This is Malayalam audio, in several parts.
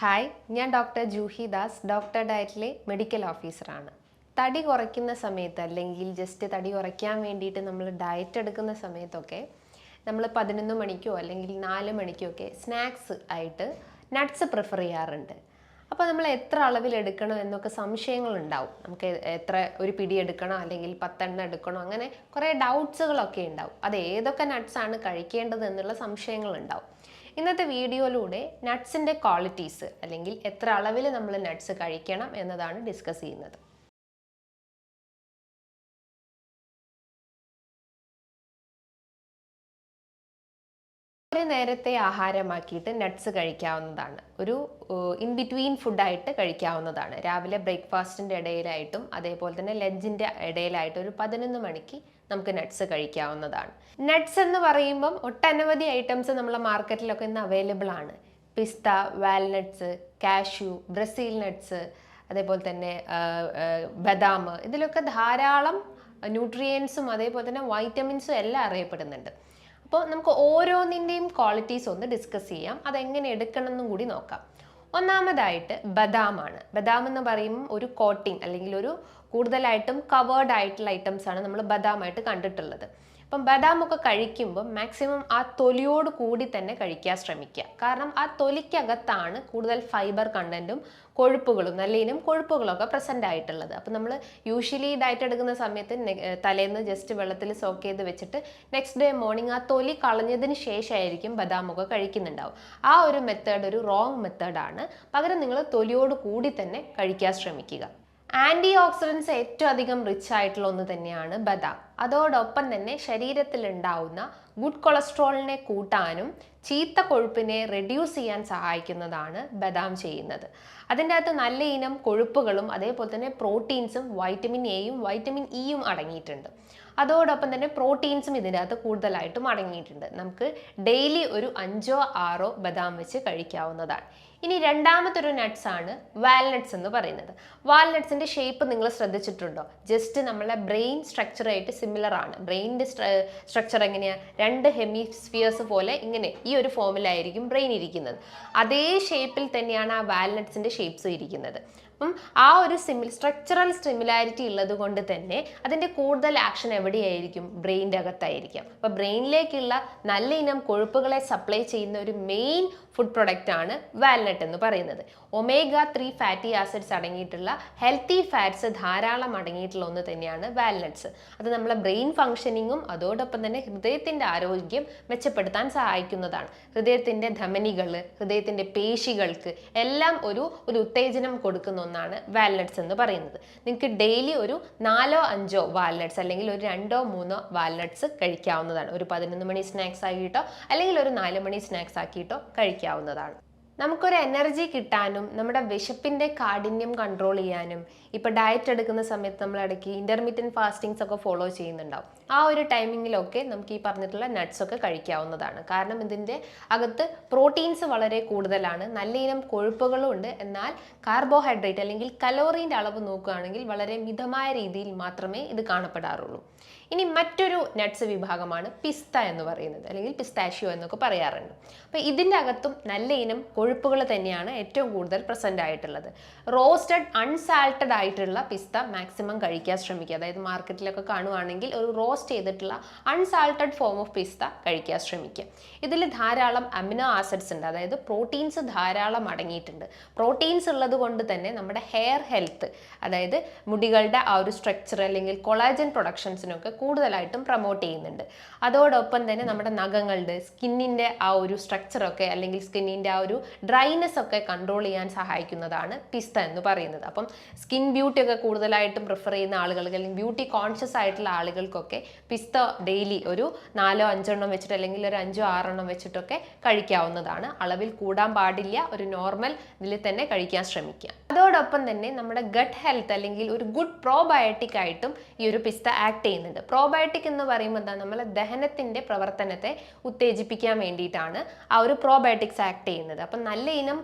ഹായ് ഞാൻ ഡോക്ടർ ജൂഹി ദാസ് ഡോക്ടർ ഡയറ്റിലെ മെഡിക്കൽ ഓഫീസറാണ്. തടി കുറയ്ക്കുന്ന സമയത്ത് അല്ലെങ്കിൽ ജസ്റ്റ് തടി കുറയ്ക്കാൻ വേണ്ടിയിട്ട് നമ്മൾ ഡയറ്റ് എടുക്കുന്ന സമയത്തൊക്കെ നമ്മൾ പതിനൊന്ന് മണിക്കോ അല്ലെങ്കിൽ നാല് മണിക്കോ ഒക്കെ സ്നാക്സ് ആയിട്ട് നട്ട്സ് പ്രിഫർ ചെയ്യാറുണ്ട്. അപ്പോൾ നമ്മൾ എത്ര അളവിൽ എടുക്കണം എന്നൊക്കെ സംശയങ്ങളുണ്ടാവും നമുക്ക് എത്ര ഒരു പിടി എടുക്കണോ അല്ലെങ്കിൽ പത്തെണ്ണം എടുക്കണോ അങ്ങനെ കുറേ ഡൗട്ട്സുകളൊക്കെ ഉണ്ടാവും. അത് ഏതൊക്കെ നട്ട്സാണ് കഴിക്കേണ്ടത് എന്നുള്ള സംശയങ്ങളുണ്ടാവും ഇന്നത്തെ വീഡിയോയിലൂടെ നട്ട്സിന്റെ ക്വാളിറ്റീസ് അല്ലെങ്കിൽ എത്ര അളവിൽ നമ്മൾ നട്ട്സ് കഴിക്കണം എന്നതാണ് ഡിസ്കസ് ചെയ്യുന്നത്. ഒരു നേരത്തെ ആഹാരമാക്കിയിട്ട് നട്ട്സ് കഴിക്കാവുന്നതാണ്. ഒരു ഇൻ ബിറ്റ്വീൻ ഫുഡായിട്ട് കഴിക്കാവുന്നതാണ്. രാവിലെ ബ്രേക്ക്ഫാസ്റ്റിന്റെ ഇടയിലായിട്ടും അതേപോലെ തന്നെ ലഞ്ചിന്റെ ഇടയിലായിട്ടും ഒരു പതിനൊന്ന് മണിക്ക് നമുക്ക് നട്ട്സ് കഴിക്കാവുന്നതാണ്. നട്ട്സ് എന്ന് പറയുമ്പം ഒട്ടനവധി ഐറ്റംസ് നമ്മളെ മാർക്കറ്റിലൊക്കെ ഇന്ന് അവൈലബിൾ ആണ്. പിസ്ത വാൽനട്ട്സ് കാഷ്യു ബ്രസീൽ നട്ട്സ് അതേപോലെ തന്നെ ബദാം ഇതിലൊക്കെ ധാരാളം ന്യൂട്രിയൻസും അതേപോലെ തന്നെ വൈറ്റമിൻസും എല്ലാം അറിയപ്പെടുന്നുണ്ട്. അപ്പോൾ നമുക്ക് ഓരോന്നിന്റെയും ക്വാളിറ്റീസ് ഒന്ന് ഡിസ്കസ് ചെയ്യാം. അതെങ്ങനെ എടുക്കണം എന്നും കൂടി നോക്കാം. ഒന്നാമതായിട്ട് ബദാമാണ്. ബദാം എന്ന് പറയുമ്പോൾ ഒരു കോട്ടിങ് അല്ലെങ്കിൽ ഒരു കൂടുതലായിട്ടും കവേർഡ് ആയിട്ടുള്ള ഐറ്റംസ് ആണ് നമ്മൾ ബദാമായിട്ട് കണ്ടിട്ടുള്ളത്. അപ്പം ബദാം ഒക്കെ കഴിക്കുമ്പോൾ മാക്സിമം ആ തൊലിയോട് കൂടി തന്നെ കഴിക്കാൻ ശ്രമിക്കുക. കാരണം ആ തൊലിക്കകത്താണ് കൂടുതൽ ഫൈബർ കണ്ടന്റും കൊഴുപ്പുകളും നല്ല ഇനം കൊഴുപ്പുകളൊക്കെ പ്രസന്റ് ആയിട്ടുള്ളത്. അപ്പം നമ്മൾ യൂഷ്വലി ഡയറ്റ് എടുക്കുന്ന സമയത്ത് തലേന്ന് ജസ്റ്റ് വെള്ളത്തിൽ സോക്ക് ചെയ്ത് വെച്ചിട്ട് നെക്സ്റ്റ് ഡേ മോർണിംഗ് ആ തൊലി കളഞ്ഞതിന് ശേഷമായിരിക്കും ബദാമൊക്കെ കഴിക്കുന്നുണ്ടാവും ആ ഒരു മെത്തേഡ് ഒരു റോങ് മെത്തേഡാണ് പകരം നിങ്ങൾ തൊലിയോട് കൂടി തന്നെ കഴിക്കാൻ ശ്രമിക്കുക. ആന്റി ഓക്സിഡൻസ് ഏറ്റവും അധികം റിച്ച് ആയിട്ടുള്ള ഒന്ന് തന്നെയാണ് ബദാം. അതോടൊപ്പം തന്നെ ശരീരത്തിൽ ഉണ്ടാവുന്ന ഗുഡ് കൊളസ്ട്രോളിനെ കൂട്ടാനും ചീത്ത കൊഴുപ്പിനെ റെഡ്യൂസ് ചെയ്യാൻ സഹായിക്കുന്നതാണ് ബദാം ചെയ്യുന്നത്. അതിന്റെ അകത്ത് നല്ല ഇനം കൊഴുപ്പുകളും അതേപോലെ തന്നെ പ്രോട്ടീൻസും വൈറ്റമിൻ എയും വൈറ്റമിൻ ഇയും അടങ്ങിയിട്ടുണ്ട്. അതോടൊപ്പം തന്നെ പ്രോട്ടീൻസും ഇതിന്റെ അകത്ത് കൂടുതലായിട്ടും അടങ്ങിയിട്ടുണ്ട്. നമുക്ക് ഡെയിലി ഒരു അഞ്ചോ ആറോ ബദാം വെച്ച് കഴിക്കാവുന്നതാണ്. ഇനി രണ്ടാമത്തെ ഒരു നട്ട്സ് ആണ് വാൽനട്ട്സ് എന്ന് പറയുന്നത്. വാൽനട്ട്സിന്റെ ഷേപ്പ് നിങ്ങൾ ശ്രദ്ധിച്ചിട്ടുണ്ടോ? ജസ്റ്റ് നമ്മളെ ബ്രെയിൻ സ്ട്രക്ചറായിട്ട് സിമിലർ ആണ്. ബ്രെയിനിന്റെ സ്ട്രക്ചർ എങ്ങനെയാണ് രണ്ട് ഹെമിസ്ഫിയേഴ്സ് പോലെ ഇങ്ങനെ ഈ ഒരു ഫോമിലായിരിക്കും ബ്രെയിൻ ഇരിക്കുന്നത്. അതേ ഷേപ്പിൽ തന്നെയാണ് ആ വാൽനട്ട്സിന്റെ ഷേപ്പ്സ് ഇരിക്കുന്നത്. അപ്പം ആ ഒരു സിമിൽ സ്ട്രക്ചറൽ സിമിലാരിറ്റി ഉള്ളത് കൊണ്ട് തന്നെ അതിന്റെ കൂടുതൽ ആക്ഷൻ എവിടെയായിരിക്കും? ബ്രെയിന്റെ അകത്തായിരിക്കാം. അപ്പോൾ ബ്രെയിനിലേക്കുള്ള നല്ല ഇനം കൊഴുപ്പുകളെ സപ്ലൈ ചെയ്യുന്ന ഒരു മെയിൻ ഫുഡ് പ്രൊഡക്റ്റ് ആണ് വാൽനട്ട് എന്ന് പറയുന്നത്. ഒമേഗ ത്രീ ഫാറ്റി ആസിഡ്സ് അടങ്ങിയിട്ടുള്ള ഹെൽത്തി ഫാറ്റ്സ് ധാരാളം അടങ്ങിയിട്ടുള്ള ഒന്ന് തന്നെയാണ് വാൽനട്ട്സ് അത് നമ്മളെ ബ്രെയിൻ ഫങ്ഷനിങ്ങും അതോടൊപ്പം തന്നെ ഹൃദയത്തിന്റെ ആരോഗ്യം മെച്ചപ്പെടുത്താൻ സഹായിക്കുന്നതാണ്. ഹൃദയത്തിന്റെ ധമനികൾ ഹൃദയത്തിന്റെ പേശികൾക്ക് എല്ലാം ഒരു ഒരു ഉത്തേജനം കൊടുക്കുന്ന ഒന്നാണ് വാൽനട്ട്സ് എന്ന് പറയുന്നത്. നിങ്ങൾക്ക് ഡെയിലി ഒരു നാലോ അഞ്ചോ വാൽനട്ട്സ് അല്ലെങ്കിൽ ഒരു രണ്ടോ മൂന്നോ വാൽനട്ട്സ് കഴിക്കാവുന്നതാണ്. ഒരു പതിനൊന്ന് മണി സ്നാക്സ് ആക്കിയിട്ടോ അല്ലെങ്കിൽ ഒരു നാല് മണി സ്നാക്സ് ആക്കിയിട്ടോ കഴിക്കാവുന്നതാണ്. നമുക്കൊരു എനർജി കിട്ടാനും നമ്മുടെ വിശപ്പിന്റെ കാഠിന്യം കൺട്രോൾ ചെയ്യാനും ഇപ്പോൾ ഡയറ്റ് എടുക്കുന്ന സമയത്ത് നമ്മൾ ഇടയ്ക്ക് ഇന്റർമീഡിയൻ ഫാസ്റ്റിങ്സ് ഒക്കെ ഫോളോ ചെയ്യുന്നുണ്ടാവും. ആ ഒരു ടൈമിങ്ങിലൊക്കെ നമുക്ക് ഈ പറഞ്ഞിട്ടുള്ള നട്ട്സ് ഒക്കെ കഴിക്കാവുന്നതാണ്. കാരണം ഇതിന്റെ അകത്ത് പ്രോട്ടീൻസ് വളരെ കൂടുതലാണ്. നല്ല ഇനം കൊഴുപ്പുകളും ഉണ്ട്. എന്നാൽ കാർബോഹൈഡ്രേറ്റ് അല്ലെങ്കിൽ കലോറീന്റെ അളവ് നോക്കുകയാണെങ്കിൽ വളരെ മിതമായ രീതിയിൽ മാത്രമേ ഇത് കാണപ്പെടാറുള്ളൂ. ഇനി മറ്റൊരു നട്ട്സ് വിഭാഗമാണ് പിസ്ത എന്ന് പറയുന്നത് അല്ലെങ്കിൽ പിസ്താഷ്യോ എന്നൊക്കെ പറയാറുണ്ട്. അപ്പോൾ ഇതിന്റെ അകത്തും നല്ല ഇനം കൊഴുപ്പുകൾ തന്നെയാണ് ഏറ്റവും കൂടുതൽ പ്രസന്റ് ആയിട്ടുള്ളത്. റോസ്റ്റഡ് അൺസാൾട്ടഡ് ആയിട്ടുള്ള പിസ്ത മാക്സിമം കഴിക്കാൻ ശ്രമിക്കുക. അതായത് മാർക്കറ്റിലൊക്കെ കാണുവാണെങ്കിൽ ഒരു റോസ്റ്റ് ചെയ്തിട്ടുള്ള അൺസാൾട്ടഡ് ഫോം ഓഫ് പിസ്ത കഴിക്കാൻ ശ്രമിക്കുക. ഇതിൽ ധാരാളം അമിനോ ആസിഡ്സ് ഉണ്ട്. അതായത് പ്രോട്ടീൻസ് ധാരാളം അടങ്ങിയിട്ടുണ്ട്. പ്രോട്ടീൻസ് ഉള്ളത് കൊണ്ട് തന്നെ നമ്മുടെ ഹെയർ ഹെൽത്ത് അതായത് മുടികളുടെ ആ ഒരു സ്ട്രക്ചർ അല്ലെങ്കിൽ കൊളാജൻ പ്രൊഡക്ഷൻസിനൊക്കെ കൂടുതലായിട്ടും പ്രൊമോട്ട് ചെയ്യുന്നുണ്ട്. അതോടൊപ്പം തന്നെ നമ്മുടെ നഖങ്ങളുടെ സ്കിന്നിന്റെ ആ ഒരു സ്ട്രക്ചറൊക്കെ അല്ലെങ്കിൽ സ്കിന്നിന്റെ ആ ഒരു ഡ്രൈനെസ് ഒക്കെ കൺട്രോൾ ചെയ്യാൻ സഹായിക്കുന്നതാണ് പിസ്ത എന്ന് പറയുന്നത്. അപ്പം സ്കിൻ ബ്യൂട്ടി ഒക്കെ കൂടുതലായിട്ടും പ്രിഫർ ചെയ്യുന്ന ആളുകൾക്ക് അല്ലെങ്കിൽ ബ്യൂട്ടി കോൺഷ്യസ് ആയിട്ടുള്ള ആളുകൾക്കൊക്കെ പിസ്ത ഡെയിലി ഒരു നാലോ അഞ്ചെണ്ണം വെച്ചിട്ട് അല്ലെങ്കിൽ ഒരു അഞ്ചോ ആറെണ്ണം വെച്ചിട്ടൊക്കെ കഴിക്കാവുന്നതാണ്. അളവിൽ കൂടാൻ പാടില്ല ഒരു നോർമൽ ഇതിൽ തന്നെ കഴിക്കാൻ ശ്രമിക്കുക. അതോടൊപ്പം തന്നെ നമ്മുടെ ഗട്ട് ഹെൽത്ത് അല്ലെങ്കിൽ ഒരു ഗുഡ് പ്രോബയോട്ടിക് ആയിട്ടും ഈ ഒരു പിസ്ത ആക്ട് ചെയ്യുന്നുണ്ട്. പ്രോബയോട്ടിക് എന്ന് പറയുമ്പോൾ എന്താ നമ്മളെ ദഹനത്തിന്റെ പ്രവർത്തനത്തെ ഉത്തേജിപ്പിക്കാൻ വേണ്ടിയിട്ടാണ് ആ ഒരു പ്രോബയോട്ടിക്സ് ആക്ട് ചെയ്യുന്നത്. അപ്പം നല്ല ഇനം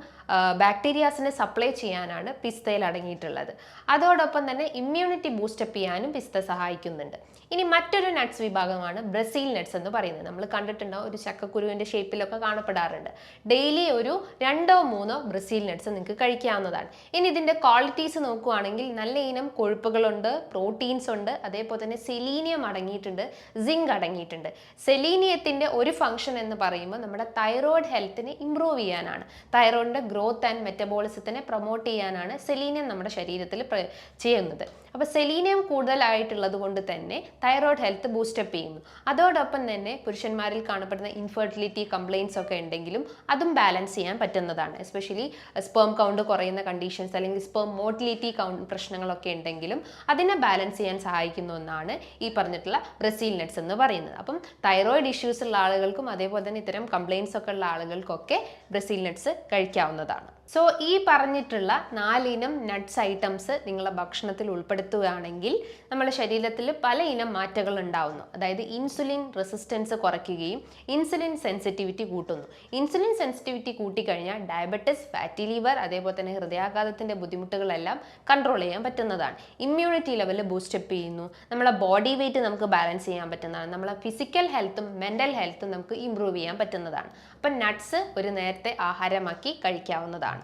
ബാക്ടീരിയാസിനെ സപ്ലൈ ചെയ്യാനാണ് പിസ്തയിൽ അടങ്ങിയിട്ടുള്ളത്. അതോടൊപ്പം തന്നെ ഇമ്മ്യൂണിറ്റി ബൂസ്റ്റപ്പ് ചെയ്യാനും പിസ്ത സഹായിക്കുന്നുണ്ട്. ഇനി മറ്റൊരു നട്ട്സ് വിഭാഗമാണ് ബ്രസീൽ നട്ട്സ് എന്ന് പറയുന്നത്. നമ്മൾ കണ്ടിട്ടുണ്ടാവും ഒരു ചക്കക്കുരുവിന്റെ ഷേപ്പിലൊക്കെ കാണപ്പെടാറുണ്ട്. ഡെയിലി ഒരു രണ്ടോ മൂന്നോ ബ്രസീൽ നട്ട്സ് നിങ്ങൾക്ക് കഴിക്കാവുന്നതാണ്. ഇനി ഇതിന്റെ ക്വാളിറ്റീസ് നോക്കുകയാണെങ്കിൽ നല്ല ഇനം കൊഴുപ്പുകളുണ്ട് പ്രോട്ടീൻസ് ഉണ്ട് അതേപോലെ തന്നെ സെലീനിയം അടങ്ങിയിട്ടുണ്ട് സിങ്ക് അടങ്ങിയിട്ടുണ്ട്. സെലീനിയത്തിന്റെ ഒരു ഫംഗ്ഷൻ എന്ന് പറയുമ്പോൾ നമ്മുടെ തൈറോയ്ഡ് ഹെൽത്തിനെ ഇമ്പ്രൂവ് ചെയ്യാനാണ്. തൈറോയിഡിന്റെ ഗ്രോത്ത് ആൻഡ് മെറ്റബോളിസത്തിനെ പ്രൊമോട്ട് ചെയ്യാനാണ് സെലീനിയം നമ്മുടെ ശരീരത്തിൽ ചെയ്യുന്നത്. അപ്പോൾ സെലീനിയം കൂടുതലായിട്ടുള്ളത് കൊണ്ട് തന്നെ തൈറോയ്ഡ് ഹെൽത്ത് ബൂസ്റ്റപ്പ് ചെയ്യുന്നു. അതോടൊപ്പം തന്നെ പുരുഷന്മാരിൽ കാണപ്പെടുന്ന ഇൻഫെർട്ടിലിറ്റി കംപ്ലയിൻസ് ഒക്കെ ഉണ്ടെങ്കിലും അതും ബാലൻസ് ചെയ്യാൻ പറ്റുന്നതാണ്. എസ്പെഷ്യലി സ്പേം കൗണ്ട് കുറയുന്ന കണ്ടീഷൻസ് അല്ലെങ്കിൽ സ്പേം മോട്ടിലിറ്റി കൗണ്ട് പ്രശ്നങ്ങളൊക്കെ ഉണ്ടെങ്കിലും അതിനെ ബാലൻസ് ചെയ്യാൻ സഹായിക്കുന്ന ഒന്നാണ് ഈ പറഞ്ഞിട്ടുള്ള ബ്രസീൽ നട്ട്സ് എന്ന് പറയുന്നത്. അപ്പം തൈറോയിഡ് ഇഷ്യൂസ് ഉള്ള ആളുകൾക്കും അതേപോലെ തന്നെ ഇത്തരം കംപ്ലയിൻസ് ഒക്കെ ഉള്ള ആളുകൾക്കൊക്കെ ബ്രസീൽ നട്ട്സ് കഴിക്കാവുന്നതാണ് സോ ഈ പറഞ്ഞിട്ടുള്ള നാലിനം നട്ട്സ് ഐറ്റംസ് നിങ്ങളുടെ ഭക്ഷണത്തിൽ ഉൾപ്പെടുത്തുകയാണെങ്കിൽ നമ്മുടെ ശരീരത്തിൽ പല ഇനം മാറ്റങ്ങൾ ഉണ്ടാവുന്നു. അതായത് ഇൻസുലിൻ റെസിസ്റ്റൻസ് കുറയ്ക്കുകയും ഇൻസുലിൻ സെൻസിറ്റിവിറ്റി കൂട്ടുന്നു. ഇൻസുലിൻ സെൻസിറ്റിവിറ്റി കൂട്ടിക്കഴിഞ്ഞാൽ ഡയബറ്റിസ് ഫാറ്റി ലിവർ അതേപോലെ തന്നെ ഹൃദയാഘാതത്തിന്റെ ബുദ്ധിമുട്ടുകളെല്ലാം കൺട്രോൾ ചെയ്യാൻ പറ്റുന്നതാണ്. ഇമ്മ്യൂണിറ്റി ലെവൽ ബൂസ്റ്റപ്പ് ചെയ്യുന്നു. നമ്മളെ ബോഡി വെയിറ്റ് നമുക്ക് ബാലൻസ് ചെയ്യാൻ പറ്റുന്നതാണ്. നമ്മളെ ഫിസിക്കൽ ഹെൽത്തും മെന്റൽ ഹെൽത്തും നമുക്ക് ഇമ്പ്രൂവ് ചെയ്യാൻ പറ്റുന്നതാണ്. അപ്പം നട്ട്സ് ഒരു നേരത്തെ ആഹാരമാക്കി കഴിക്കാവുന്നതാണ്.